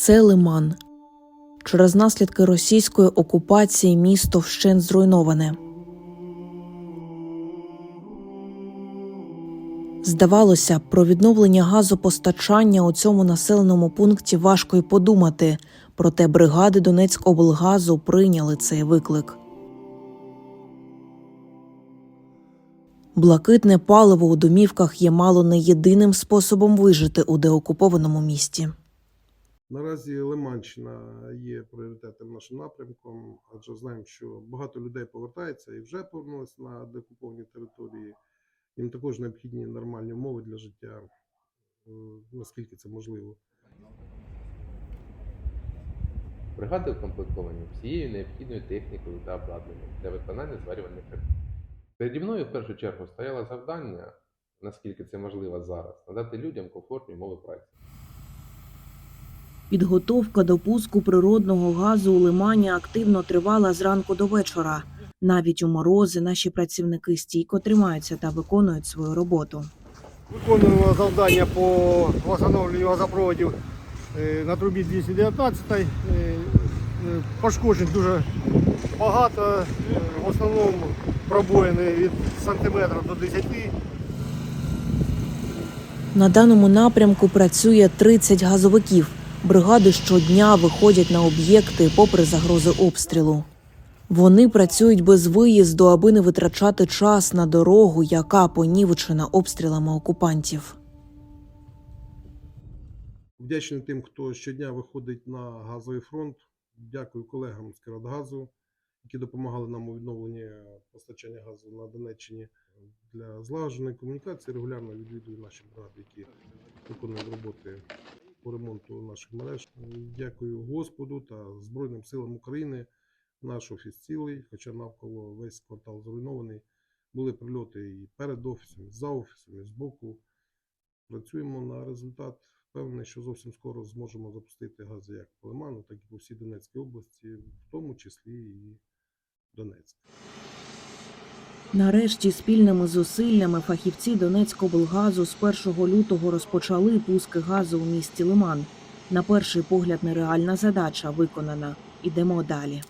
Це Лиман. Через наслідки російської окупації місто вщент зруйноване. Здавалося, про відновлення газопостачання у цьому населеному пункті важко й подумати, проте бригади Донецькоблгазу прийняли цей виклик. Блакитне паливо у домівках є мало не єдиним способом вижити у деокупованому місті. Наразі Лиманщина є пріоритетним нашим напрямком, адже знаємо, що багато людей повертається і вже повернулися на деокуповані території. Їм також необхідні нормальні умови для життя, е, наскільки це можливо. Бригади укомплектовані всією необхідною технікою та обладнанням для виконання зварювальних робіт. Переді мною в першу чергу стояло завдання, наскільки це можливо зараз, надати людям комфортні умови праці. Підготовка до пуску природного газу у лимані активно тривала зранку до вечора. Навіть у морози наші працівники стійко тримаються та виконують свою роботу. Виконуємо завдання по встановленню газопроводів е, на трубі 219. Е, е, Пошкоджень дуже багато, в основному пробоїни від сантиметра до 10. На даному напрямку працює 30 газовиків. Бригади щодня виходять на об'єкти попри загрози обстрілу. Вони працюють без виїзду, аби не витрачати час на дорогу, яка понівечена обстрілами окупантів. Вдячний тим, хто щодня виходить на газовий фронт. Дякую колегам з Кіратгазу, які допомагали нам у відновленні постачання газу на Донеччині. Для злагодженої комунікації регулярно відвідую наші бригади, які виконують роботи по ремонту наших мереж. Дякую Господу та Збройним силам України. Наш офіс цілий, хоча навколо весь квартал зруйнований. Були прильоти і перед офісом, і за офісом, і збоку. Працюємо на результат. Впевнений, що зовсім скоро зможемо запустити гази як по Лиману, так і по всій Донецькій області, в тому числі і Донецьк. Нарешті спільними зусиллями фахівці Донецькоблгазу з 1 лютого розпочали пуски газу у місті Лиман. На перший погляд нереальна задача виконана. Ідемо далі.